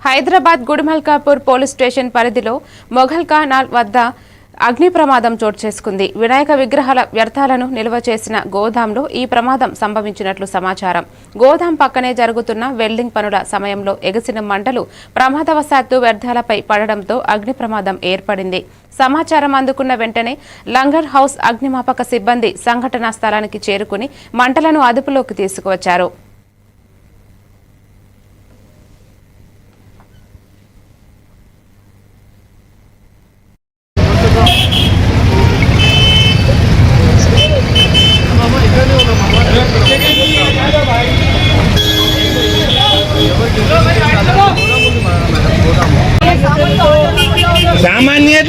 Hyderabad Gudimalkapur police station పరిధిలో మొఘల్ ఖానాల్ వద్ద అగ్ని ప్రమాదం చోటు చేసుకుంది. వినాయక విగ్రహాల వ్యర్థాలను నిల్వ చేసిన గోదాంలో ఈ ప్రమాదం సంభవించినట్లు సమాచారం. గోదాం పక్కనే జరుగుతున్న వెల్డింగ్ పనుల సమయంలో ఎగసిన మంటలు ప్రమాదవశాత్తు వ్యర్థాలపై పడడంతో అగ్ని ప్రమాదం ఏర్పడింది. సమాచారం అందుకున్న వెంటనే లంగర్ హౌస్ అగ్నిమాపక సిబ్బంది సంఘటనా స్థలానికి చేరుకుని మంటలను అదుపులోకి తీసుకువచ్చారు. સામાન્ય